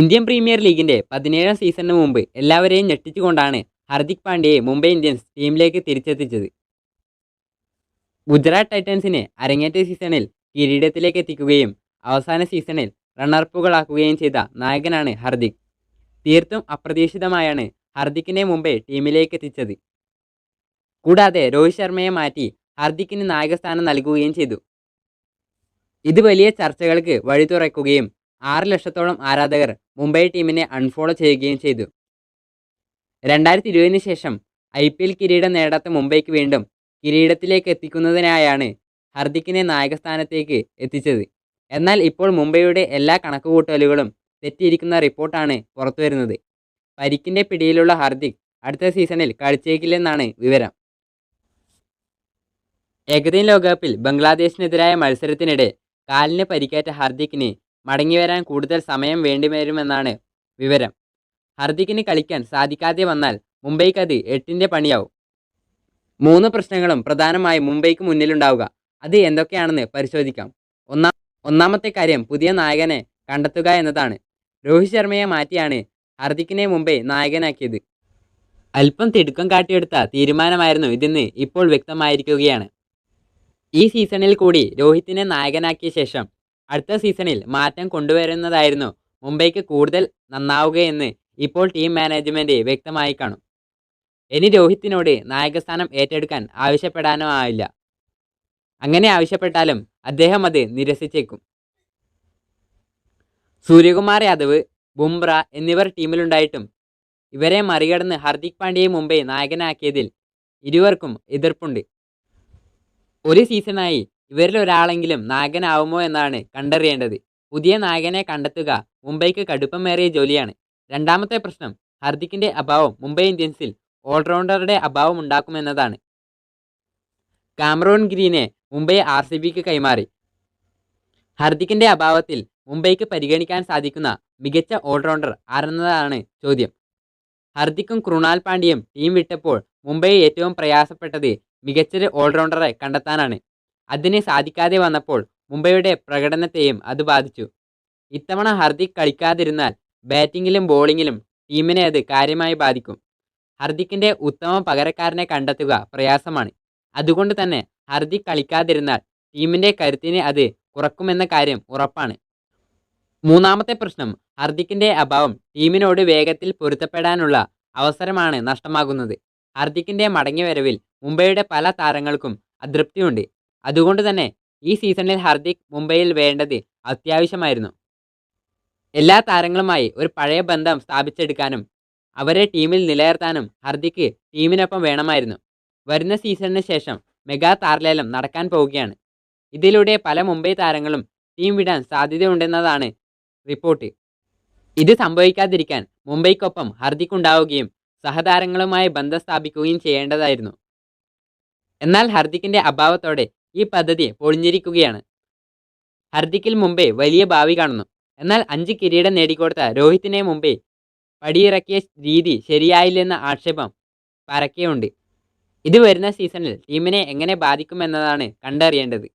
Indian premier ലീഗിന്റെ പതിനേഴാം സീസണിന് മുമ്പ് എല്ലാവരെയും ഞെട്ടിച്ചുകൊണ്ടാണ് ഹർദിക് പാണ്ഡ്യയെ മുംബൈ ഇന്ത്യൻസ് ടീമിലേക്ക് തിരിച്ചെത്തിച്ചത്. ഗുജറാത്ത് ടൈറ്റൻസിനെ അരങ്ങേറ്റ സീസണിൽ കിരീടത്തിലേക്ക് എത്തിക്കുകയും അവസാന സീസണിൽ റണ്ണറപ്പുകളാക്കുകയും ചെയ്ത നായകനാണ് ഹർദിക്. തീർത്തും അപ്രതീക്ഷിതമായാണ് ഹർദിക്കിനെ മുംബൈ ടീമിലേക്ക് എത്തിച്ചത്. കൂടാതെ രോഹിത് ശർമ്മയെ മാറ്റി ഹർദിക്കിന് നായകസ്ഥാനം നൽകുകയും ചെയ്തു. ഇത് വലിയ ചർച്ചകൾക്ക് വഴി തുറക്കുകയും ആറ് ലക്ഷത്തോളം ആരാധകർ മുംബൈ ടീമിനെ അൺഫോളോ ചെയ്യുകയും ചെയ്തു. രണ്ടായിരത്തി ഇരുപതിന് ശേഷം ഐ പി എൽ കിരീടം നേടാത്ത മുംബൈക്ക് വീണ്ടും കിരീടത്തിലേക്ക് എത്തിക്കുന്നതിനായാണ് ഹർദിക്കിനെ നായകസ്ഥാനത്തേക്ക് എത്തിച്ചത്. എന്നാൽ ഇപ്പോൾ മുംബൈയുടെ എല്ലാ കണക്കുകൂട്ടലുകളും തെറ്റിയിരിക്കുന്ന റിപ്പോർട്ടാണ് പുറത്തുവരുന്നത്. പരിക്കിന്റെ പിടിയിലുള്ള ഹർദിക് അടുത്ത സീസണിൽ കളിച്ചേക്കില്ലെന്നാണ് വിവരം. ഏകദിന ലോകകപ്പിൽ ബംഗ്ലാദേശിനെതിരായ മത്സരത്തിനിടെ കാലിന് പരിക്കേറ്റ ഹർദിക്കിന് മടങ്ങിവരാൻ കൂടുതൽ സമയം വേണ്ടി വേണ്ടിവരുമെന്നാണ് വിവരം. ഹർദിക്കിന് കളിക്കാൻ സാധിക്കാതെ വന്നാൽ മുംബൈക്ക് അത് എട്ടിന്റെ പണിയാവും. മൂന്ന് പ്രശ്നങ്ങളും പ്രധാനമായും മുംബൈക്ക് മുന്നിലുണ്ടാവുക. അത് എന്തൊക്കെയാണെന്ന് പരിശോധിക്കാം. ഒന്നാം ഒന്നാമത്തെ കാര്യം പുതിയ നായകനെ കണ്ടെത്തുക എന്നതാണ്. രോഹിത് ശർമ്മയെ മാറ്റിയാണ് ഹർദിക്കിനെ മുംബൈ നായകനാക്കിയത്. അല്പം തിടുക്കം കാട്ടിയെടുത്ത തീരുമാനമായിരുന്നു ഇതെന്ന് ഇപ്പോൾ വ്യക്തമായിരിക്കുകയാണ്. ഈ സീസണിൽ കൂടി രോഹിത്തിനെ നായകനാക്കിയ ശേഷം അടുത്ത സീസണിൽ മാറ്റം കൊണ്ടുവരുന്നതായിരുന്നു മുംബൈക്ക് കൂടുതൽ നന്നാവുകയെന്ന് ഇപ്പോൾ ടീം മാനേജ്മെന്റ് വ്യക്തമായി കാണും. ഇനി രോഹിത്തിനോട് നായകസ്ഥാനം ഏറ്റെടുക്കാൻ ആവശ്യപ്പെടാനോ ആവില്ല അങ്ങനെ ആവശ്യപ്പെട്ടാലും അദ്ദേഹം അത് നിരസിച്ചേക്കും. സൂര്യകുമാർ യാദവ് ബുംറ എന്നിവർ ടീമിലുണ്ടായിട്ടും ഇവരെ മറികടന്ന് ഹർദിക് പാണ്ഡ്യയെ മുംബൈ നായകനാക്കിയതിൽ ഇരുവർക്കും എതിർപ്പുണ്ട്. ഒരു സീസണായി ഇവരിൽ ഒരാളെങ്കിലും നായകനാവുമോ എന്നാണ് കണ്ടറിയേണ്ടത്. പുതിയ നായകനെ കണ്ടെത്തുക മുംബൈക്ക് കടുപ്പമേറിയ ജോലിയാണ്. രണ്ടാമത്തെ പ്രശ്നം ഹർദിക്കിന്റെ അഭാവം മുംബൈ ഇന്ത്യൻസിൽ ഓൾറൗണ്ടറുടെ അഭാവം ഉണ്ടാക്കുമെന്നതാണ്. കാമറോൺ ഗ്രീനെ മുംബൈ ആർ സി ബിക്ക് കൈമാറി. ഹർദിക്കിന്റെ അഭാവത്തിൽ മുംബൈക്ക് പരിഗണിക്കാൻ സാധിക്കുന്ന മികച്ച ഓൾറൗണ്ടർ ആരെന്നതാണ് ചോദ്യം. ഹർദിക്കും കൃണാൽ പാണ്ഡ്യയും ടീം വിട്ടപ്പോൾ മുംബൈ ഏറ്റവും പ്രയാസപ്പെട്ടത് മികച്ചൊരു ഓൾറൗണ്ടറെ കണ്ടെത്താനാണ്. അതിന് സാധിക്കാതെ വന്നപ്പോൾ മുംബൈയുടെ പ്രകടനത്തെയും അത് ബാധിച്ചു. ഇത്തവണ ഹർദിക് കളിക്കാതിരുന്നാൽ ബാറ്റിങ്ങിലും ബോളിങ്ങിലും ടീമിനെ അത് കാര്യമായി ബാധിക്കും. ഹർദിക്കിന്റെ ഉത്തമ പകരക്കാരനെ കണ്ടെത്തുക പ്രയാസമാണ്. അതുകൊണ്ട് തന്നെ ഹർദിക് കളിക്കാതിരുന്നാൽ ടീമിന്റെ കരുത്തിനെ അത് കുറക്കുമെന്ന കാര്യം ഉറപ്പാണ്. മൂന്നാമത്തെ പ്രശ്നം ഹർദിക്കിന്റെ അഭാവം ടീമിനോട് വേഗത്തിൽ പൊരുത്തപ്പെടാനുള്ള അവസരമാണ് നഷ്ടമാകുന്നത്. ഹർദിക്കിന്റെ മടങ്ങിവരവിൽ മുംബൈയുടെ പല താരങ്ങൾക്കും അതൃപ്തിയുണ്ട്. അതുകൊണ്ട് തന്നെ ഈ സീസണിൽ ഹർദിക് മുംബൈയിൽ വേണ്ടത് അത്യാവശ്യമായിരുന്നു. എല്ലാ താരങ്ങളുമായി ഒരു പഴയ ബന്ധം സ്ഥാപിച്ചെടുക്കാനും അവരെ ടീമിൽ നിലനിർത്താനും ഹർദിക്ക് ടീമിനൊപ്പം വേണമായിരുന്നു. വരുന്ന സീസണിന് ശേഷം മെഗാ താരലേലം നടക്കാൻ പോവുകയാണ്. ഇതിലൂടെ പല മുംബൈ താരങ്ങളും ടീം വിടാൻ സാധ്യതയുണ്ടെന്നതാണ് റിപ്പോർട്ട്. ഇത് സംഭവിക്കാതിരിക്കാൻ മുംബൈക്കൊപ്പം ഹർദിക് ഉണ്ടാവുകയും സഹതാരങ്ങളുമായി ബന്ധം സ്ഥാപിക്കുകയും ചെയ്യേണ്ടതായിരുന്നു. എന്നാൽ ഹർദിക്കിന്റെ അഭാവത്തോടെ ഈ പദ്ധതി പൊളിഞ്ഞിരിക്കുകയാണ്. ഹർദിക്കിൽ മുംബൈ വലിയ ഭാവി കാണുന്നു. എന്നാൽ അഞ്ച് കിരീടം നേടിക്കൊടുത്ത രോഹിത്തിനെ മുംബൈ പടിയിറക്കിയ രീതി ശരിയായില്ലെന്ന ആക്ഷേപം പരക്കെയുണ്ട്. ഇത് വരുന്ന സീസണിൽ ടീമിനെ എങ്ങനെ ബാധിക്കുമെന്നതാണ് കണ്ടറിയേണ്ടത്.